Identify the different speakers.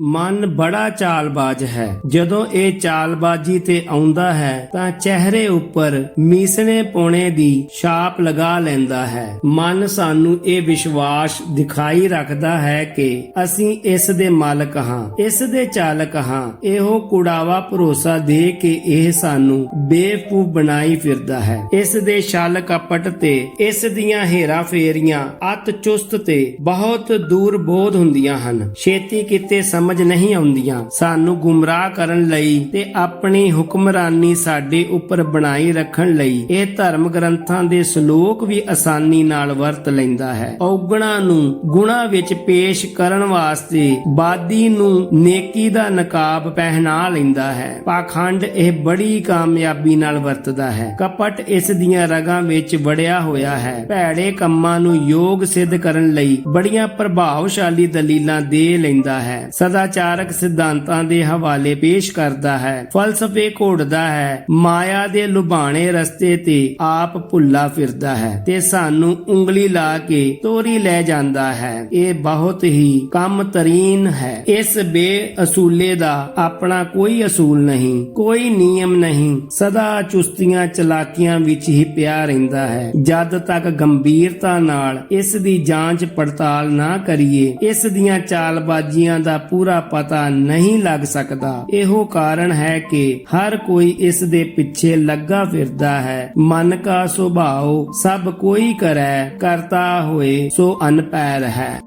Speaker 1: ਮਨ ਬੜਾ ਚਾਲਬਾਜ਼ ਹੈ। ਜਦੋਂ ਇਹ ਚਾਲਬਾਜ਼ੀ ਤੇ ਆਉਂਦਾ ਹੈ, ਤਾਂ ਚਿਹਰੇ ਉੱਪਰ ਮੀਸਣੇ ਪੋਣੇ ਦੀ ਛਾਪ ਲਗਾ ਲੈਂਦਾ ਹੈ। ਮਨ ਸਾਨੂੰ ਇਹ ਵਿਸ਼ਵਾਸ ਦਿਖਾਈ ਰੱਖਦਾ ਹੈ ਕਿ ਅਸੀਂ ਇਸ ਦੇ ਮਾਲਕ ਹਾਂ। ਇਸ ਦੇ ਚਾਲਕ ਹਾਂ। ਇਹੋ ਕੁੜਾਵਾ ਭਰੋਸਾ ਦੇ ਕੇ ਇਹ ਸਾਨੂੰ ਬੇਵਕੂਫ ਬਣਾਈ ਫਿਰਦਾ ਹੈ। ਇਸ ਦੇ ਛਲ ਕਪਟ ਤੇ ਇਸ ਦੀਆਂ ਹੇਰਾ ਫੇਰੀਆਂ, ਅਤ ਚੁਸਤ ਤੇ ਬਹੁਤ ਦੂਰ ਬੋਧ ਹੁੰਦੀਆਂ ਹਨ। ਛੇਤੀ ਕਿਤੇ ਸਮਝ ਨਹੀਂ ਆਉਂਦੀਆਂ। ਸਾਨੂੰ ਗੁੰਮਰਾਹ ਕਰਨ ਲਈ ਤੇ ਆਪਣੀ ਹੁਕਮਰਾਨੀ ਸਾਡੇ ਉੱਪਰ ਬਣਾਈ ਰੱਖਣ ਲਈ ਇਹ ਧਰਮ ਗ੍ਰੰਥਾਂ ਦੇ ਸ਼ਲੋਕ ਵੀ ਆਸਾਨੀ ਨਾਲ ਵਰਤ ਲੈਂਦਾ ਹੈ। ਔਗਣਾ ਨੂੰ ਗੁਣਾ ਵਿੱਚ ਪੇਸ਼ ਕਰਨ ਵਾਸਤੇ ਬਾਦੀ ਨੂੰ ਨੇਕੀ ਦਾ ਨਕਾਬ ਪਹਿਨਾ ਲੈਂਦਾ ਹੈ। ਪਾਖੰਡ ਇਹ ਬੜੀ ਕਾਮਯਾਬੀ ਨਾਲ ਵਰਤਦਾ ਹੈ। ਕਪਟ ਇਸ ਦੀਆਂ ਰਗਾਂ ਵਿੱਚ ਵੜਿਆ ਹੋਇਆ ਹੈ। ਭੈੜੇ ਕੰਮਾਂ ਨੂੰ ਯੋਗ ਸਿੱਧ ਕਰਨ ਲਈ ਬੜੀਆਂ ਪ੍ਰਭਾਵਸ਼ਾਲੀ ਦਲੀਲਾਂ ਦੇ ਲੈਂਦਾ ਹੈ। ਸਦਾਚਾਰਕ ਸਿਧਾਂਤਾਂ ਦੇ ਹਵਾਲੇ ਪੇਸ਼ ਕਰਦਾ ਹੈ। ਫਲਸਫੇ ਘੋੜਦਾ ਹੈ। ਮਾਇਆ ਦੇ ਲੁਭਾਣੇ ਰਸਤੇ ਤੇ ਆਪ ਭੁੱਲਾ ਫਿਰਦਾ ਹੈ ਤੇ ਸਾਨੂੰ ਉਂਗਲੀ ਲਾ ਕੇ ਤੋਰੀ ਲੈ ਜਾਂਦਾ ਹੈ। ਇਹ ਬਹੁਤ ਹੀ ਕੰਮ ਤਰੀਨ ਹੈ। ਇਸ ਬੇਅਸੂਲੇ ਦਾ ਆਪਣਾ ਕੋਈ ਅਸੂਲ ਨਹੀਂ, ਕੋਈ ਨਿਯਮ ਨਹੀਂ। ਸਦਾ ਚੁਸਤੀਆਂ ਚਲਾਕੀਆਂ ਵਿੱਚ ਹੀ ਪਿਆ ਰਹਿੰਦਾ ਹੈ। ਜਦ ਤੱਕ ਗੰਭੀਰਤਾ ਨਾਲ ਇਸ ਦੀ ਜਾਂਚ ਪੜਤਾਲ ਨਾ ਕਰੀਏ, ਇਸ ਦੀਆਂ ਚਾਲਬਾਜ਼ੀਆਂ ਦਾ ਪੂਰਾ ਪੂਰਾ ਪਤਾ ਨਹੀਂ ਲੱਗ ਸਕਦਾ। ਇਹੋ ਕਾਰਨ ਹੈ ਕਿ ਹਰ ਕੋਈ ਇਸ ਦੇ ਪਿੱਛੇ ਲੱਗਾ ਫਿਰਦਾ ਹੈ। ਮਨ ਕਾ ਸੁਭਾਉ ਸਭ ਕੋਈ ਕਰੈ, ਕਰਤਾ ਹੋਏ ਸੋ ਅਨਪੈਰ ਹੈ।